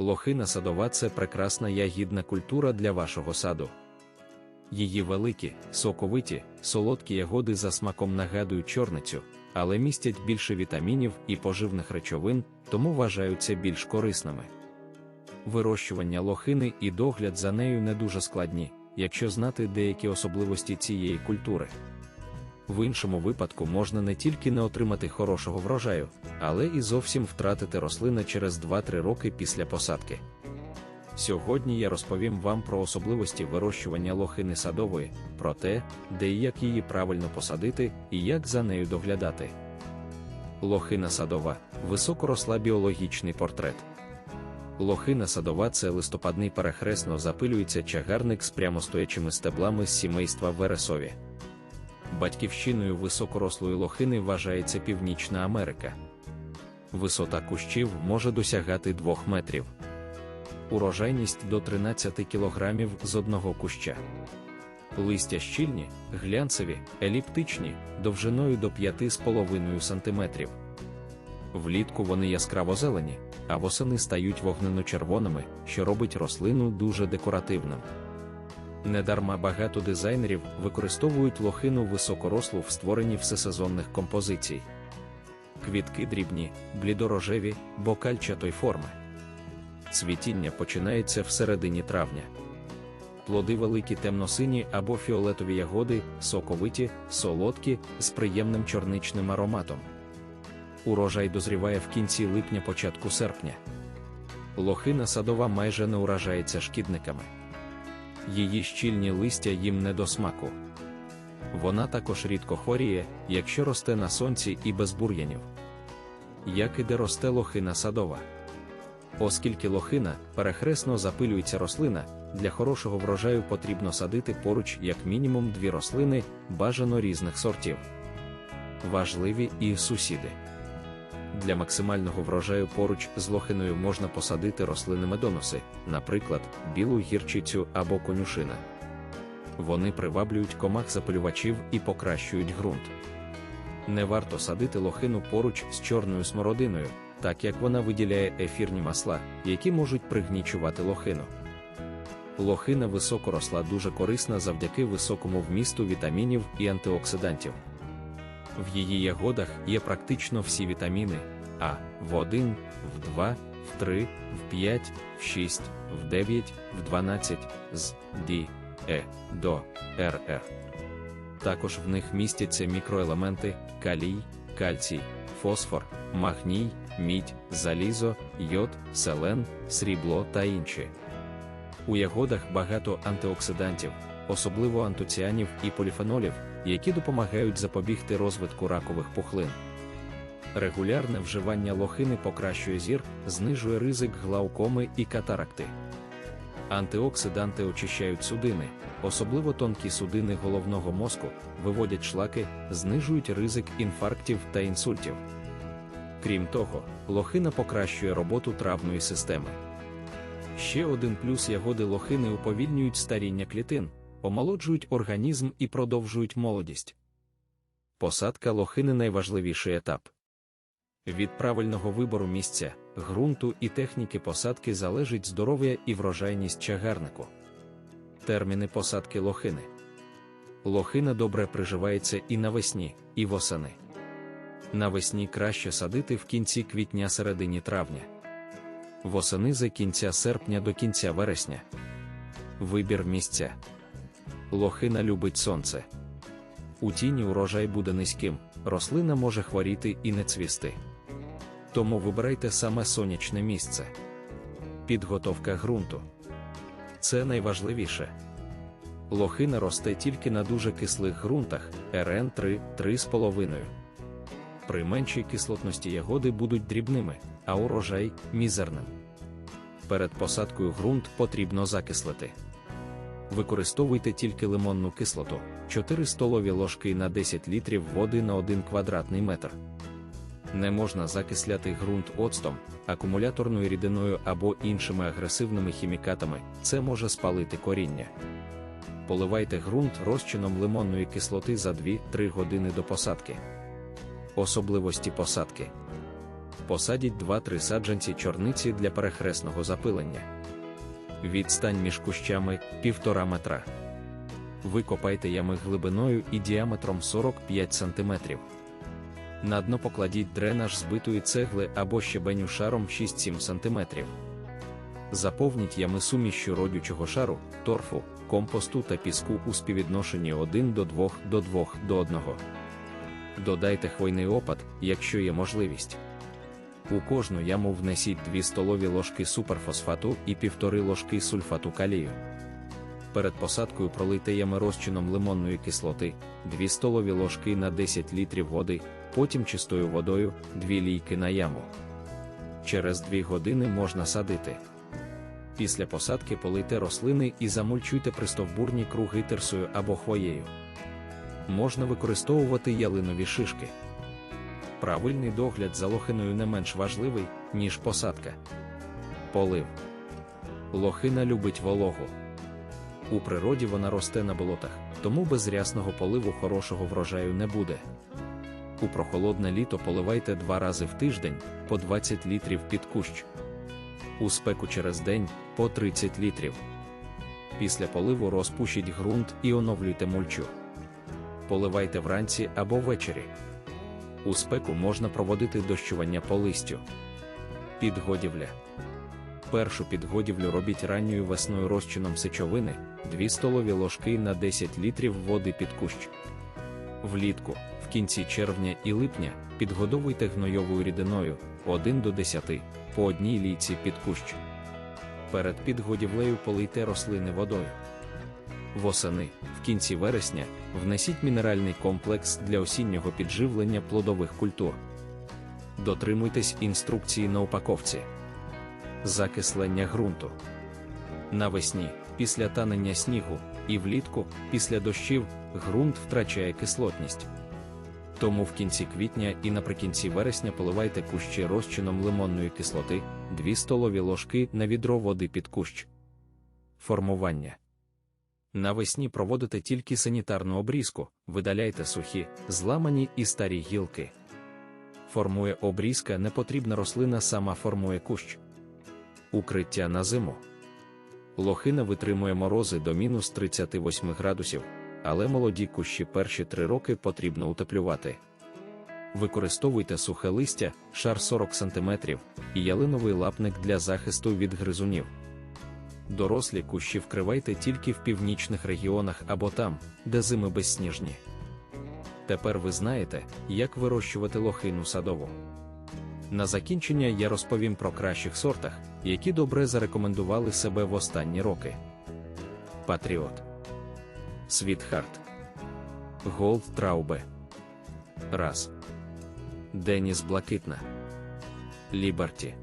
Лохина садова це прекрасна ягідна культура для вашого саду. Її великі, соковиті, солодкі ягоди за смаком нагадують чорницю, але містять більше вітамінів і поживних речовин, тому вважаються більш корисними. Вирощування лохини і догляд за нею не дуже складні, якщо знати деякі особливості цієї культури. В іншому випадку можна не тільки не отримати хорошого врожаю, але і зовсім втратити рослини через 2-3 роки після посадки. Сьогодні я розповім вам про особливості вирощування лохини садової, про те, де і як її правильно посадити і як за нею доглядати. Лохина садова високоросла біологічний портрет. Лохина садова це листопадний перехресно запилюється чагарник з прямостоячими стеблами з сімейства Вересові. Батьківщиною високорослої лохини вважається Північна Америка. Висота кущів може досягати 2 метрів. Урожайність до 13 кг з одного куща. Листя щільні, глянцеві, еліптичні, довжиною до 5,5 см. Влітку вони яскраво зелені, а восени стають вогнено-червоними, що робить рослину дуже декоративним. Недарма багато дизайнерів використовують лохину високорослу в створенні всесезонних композицій. Квітки дрібні, блідорожеві, бокальчатої форми. Цвітіння починається в середині травня. Плоди великі темно-сині або фіолетові ягоди, соковиті, солодкі, з приємним чорничним ароматом. Урожай дозріває в кінці липня початку серпня. Лохина садова майже не уражається шкідниками. Її щільні листя їм не до смаку. Вона також рідко хворіє, якщо росте на сонці і без бур'янів. Як і де росте лохина садова. Оскільки лохина перехресно запилюється рослина, для хорошого врожаю потрібно садити поруч як мінімум дві рослини, бажано різних сортів. Важливі і сусіди. Для максимального врожаю поруч з лохиною можна посадити рослини медоноси, наприклад, білу гірчицю або конюшина. Вони приваблюють комах запилювачів і покращують ґрунт. Не варто садити лохину поруч з чорною смородиною, так як вона виділяє ефірні масла, які можуть пригнічувати лохину. Лохина високо росла дуже корисна завдяки високому вмісту вітамінів і антиоксидантів. В її ягодах є практично всі вітаміни А в 1, в 2, в 3, в 5, в 6, в 9, в 12, з Д, Е, до РР. Також в них містяться мікроелементи калій, кальцій, фосфор, магній, мідь, залізо, йод, селен, срібло та інші. У ягодах багато антиоксидантів, особливо антоціанів і поліфенолів, які допомагають запобігти розвитку ракових пухлин. Регулярне вживання лохини покращує зір, знижує ризик глаукоми і катаракти. Антиоксиданти очищають судини, особливо тонкі судини головного мозку, виводять шлаки, знижують ризик інфарктів та інсультів. Крім того, лохина покращує роботу травної системи. Ще один плюс ягоди лохини уповільнюють старіння клітин, омолоджують організм і продовжують молодість. Посадка лохини найважливіший етап. Від правильного вибору місця, ґрунту і техніки посадки залежить здоров'я і врожайність чагарнику. Терміни посадки лохини. Лохина добре приживається і навесні, і восени. Навесні краще садити в кінці квітня середині травня. Восени за кінця серпня до кінця вересня. Вибір місця. Лохина любить сонце. У тіні урожай буде низьким, рослина може хворіти і не цвісти. Тому вибирайте саме сонячне місце. Підготовка ґрунту. Це найважливіше. Лохина росте тільки на дуже кислих ґрунтах РН 3 3,5. При меншій кислотності ягоди будуть дрібними, а урожай мізерним. Перед посадкою ґрунт потрібно закислити. Використовуйте тільки лимонну кислоту 4 столові ложки на 10 літрів води на 1 квадратний метр. Не можна закисляти ґрунт оцтом, акумуляторною рідиною або іншими агресивними хімікатами, це може спалити коріння. Поливайте ґрунт розчином лимонної кислоти за 2-3 години до посадки. Особливості посадки. посадіть 2-3 саджанці чорниці для перехресного запилення. Відстань між кущами 1,5 метра. Викопайте ями глибиною і діаметром 45 см. На дно покладіть дренаж збитої цегли або щебеню шаром 6-7 см. Заповніть ями сумішю родючого шару, торфу, компосту та піску у співвідношенні 1 до 2 до 2 до 1. Додайте хвойний опад, якщо є можливість. У кожну яму внесіть 2 столові ложки суперфосфату і 1,5 ложки сульфату калію. Перед посадкою пролийте ями розчином лимонної кислоти, 2 столові ложки на 10 літрів води, потім чистою водою, 2 лійки на яму. Через 2 години можна садити. Після посадки полийте рослини і замульчуйте пристовбурні круги терсою або хвоєю. Можна використовувати ялинові шишки. Правильний догляд за лохиною не менш важливий, ніж посадка. Полив. Лохина любить вологу. У природі вона росте на болотах, тому без рясного поливу хорошого врожаю не буде. У прохолодне літо поливайте два рази в тиждень по 20 літрів під кущ. У спеку через день по 30 літрів. Після поливу розпушіть ґрунт і оновлюйте мульчу. Поливайте вранці або ввечері. У спеку можна проводити дощування по листю. Підгодівля. Першу підгодівлю робіть ранньою весною розчином сечовини 2 столові ложки на 10 літрів води під кущ. Влітку, в кінці червня і липня, підгодовуйте гнойовою рідиною 1 до 10 по одній лійці під кущ. Перед підгодівлею полийте рослини водою. Восени, в кінці вересня, внесіть мінеральний комплекс для осіннього підживлення плодових культур. Дотримуйтесь інструкції на упаковці. Закислення ґрунту. Навесні, після танення снігу, і влітку, після дощів, ґрунт втрачає кислотність. Тому в кінці квітня і наприкінці вересня поливайте кущі розчином лимонної кислоти 2 столові ложки на відро води під кущ. Формування. Навесні проводите тільки санітарну обрізку, видаляйте сухі, зламані і старі гілки. Формує обрізка непотрібна рослина сама формує кущ. Укриття на зиму. Лохина витримує морози до мінус 38 градусів, але молоді кущі перші три роки потрібно утеплювати. Використовуйте сухе листя, шар 40 см і ялиновий лапник для захисту від гризунів. Дорослі кущі вкривайте тільки в північних регіонах або там, де зими безсніжні. Тепер ви знаєте, як вирощувати лохину садову. На закінчення я розповім про кращих сортах, які добре зарекомендували себе в останні роки. Патріот Світхарт Голд Траубе Раз Деніс Блакитна Ліберті